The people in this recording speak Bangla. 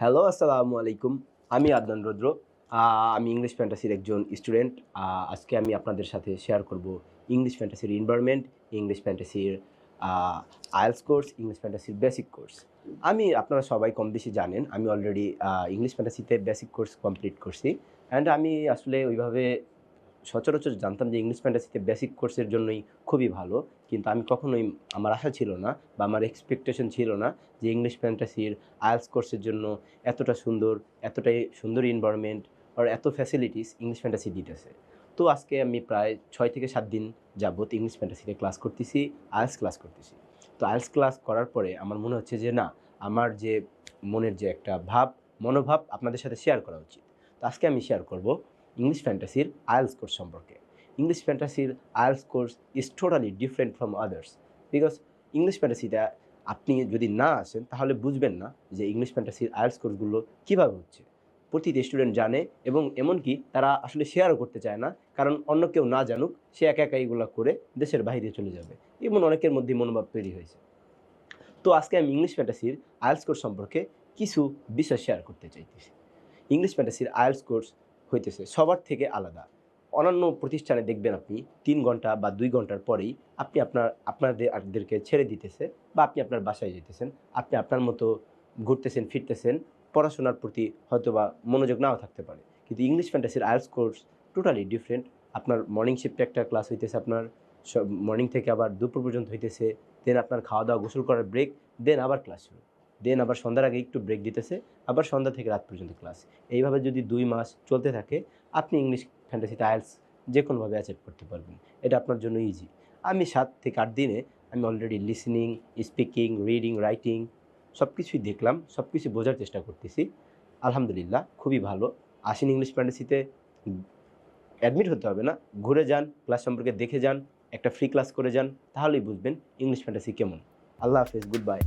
হ্যালো আসসালামু আলাইকুম আমি আদনান রুদ্র। আমি ইংলিশ ফ্যান্টাসির একজন স্টুডেন্ট আজকে আমি আপনাদের সাথে শেয়ার করব ইংলিশ ফ্যান্টাসির এনভায়রনমেন্ট ইংলিশ ফ্যান্টাসির আয়েলস কোর্স ইংলিশ ফ্যান্টাসির বেসিক কোর্স আমি, আপনারা সবাই কম বেশি জানেন, আমি অলরেডি ইংলিশ ফ্যান্টাসিতে বেসিক কোর্স কমপ্লিট করছি। অ্যান্ড আমি আসলে ওইভাবে সচরাচর জানতাম যে ইংলিশ ফ্যান্টাসিতে বেসিক কোর্সের জন্যই খুবই ভালো। কিন্তু আমি কখনোই আমার আশা ছিল না বা আমার এক্সপেকটেশন ছিল না যে ইংলিশ ফ্যান্টাসির আইএলস কোর্সের জন্য এতটা সুন্দর, এতটাই সুন্দর এনভায়রনমেন্ট আর এত ফ্যাসিলিটিস ইংলিশ ফ্যান্টাসি দিতেছে। তো আজকে আমি প্রায় ছয় থেকে সাত দিন যাবত ইংলিশ ফ্যান্টাসিতে ক্লাস করতেছি আইএলস ক্লাস করতেছি। তো আইএলস ক্লাস করার পরে আমার মনে হচ্ছে যে না, আমার যে মনের যে একটা ভাব, মনোভাব আপনাদের সাথে শেয়ার করা উচিত। তো আজকে আমি শেয়ার করব ইংলিশ ফ্যান্টাসির আইএলস কোর্স সম্পর্কে। English ফ্যান্টাসির IELTS course is totally different from others because English ফ্যান্টাসিটা আপনি যদি না আসেন, তাহলে বুঝবেন না যে ইংলিশ ফ্যান্টাসির আইএলস কোর্সগুলো কীভাবে হচ্ছে। প্রতিটি স্টুডেন্ট জানে এবং এমনকি তারা আসলে শেয়ারও করতে চায় না, কারণ অন্য কেউ না জানুক, সে একা একা এইগুলো করে দেশের বাইরে চলে যাবে। এমন অনেকের মধ্যে মনোভাব তৈরি হয়েছে। তো আজকে আমি ইংলিশ ফ্যান্টাসির আইএলস কোর্স সম্পর্কে কিছু বিষয় শেয়ার করতে চাইতেছি। ইংলিশ ফ্যান্টাসির আইএলস কোর্স হইতেছে, সবার থেকে আলাদা। অন্যান্য প্রতিষ্ঠানে দেখবেন আপনি তিন ঘণ্টা বা দুই ঘণ্টার পরেই আপনি আপনার, আপনাদেরকে ছেড়ে দিতেছে বা আপনি আপনার বাসায় যেতেছেন, আপনি আপনার মতো ঘুরতেছেন, ফিরতেছেন, পড়াশোনার প্রতি হয়তো বা মনোযোগ নাও থাকতে পারে। কিন্তু ইংলিশ ফ্যান্টাসির আইএলস কোর্স টোটালি ডিফারেন্ট আপনার মর্নিং শিফটে একটা ক্লাস হইতেছে, আপনার মর্নিং থেকে আবার দুপুর পর্যন্ত হইতেছে দেন আপনার খাওয়া দাওয়া গোসল করার ব্রেক দেন আবার ক্লাস শুরু। দেন আবার সন্ধ্যার আগে একটু ব্রেক দিতেছে, আবার সন্ধ্যা থেকে রাত পর্যন্ত ক্লাস এইভাবে যদি দুই মাস চলতে থাকে, আপনি ইংলিশ ফ্যান্টাসিতে আইএলস যে কোনোভাবে অ্যাচিভ করতে পারবেন। এটা আপনার জন্য ইজি আমি সাত থেকে আট দিনে আমি already listening speaking reading writing সব কিছুই দেখলাম সব কিছু বোঝার চেষ্টা করতেছি। আলহামদুলিল্লাহ, খুবই ভালো। আসেন ইংলিশ ফ্যান্টাসিতে অ্যাডমিট হতে হবে না। ঘুরে যান ক্লাস সম্পর্কে দেখে যান, একটা ফ্রি ক্লাস করে যান, তাহলেই বুঝবেন ইংলিশ ফ্যান্টাসি কেমন। আল্লাহ হাফেজ গুড বাই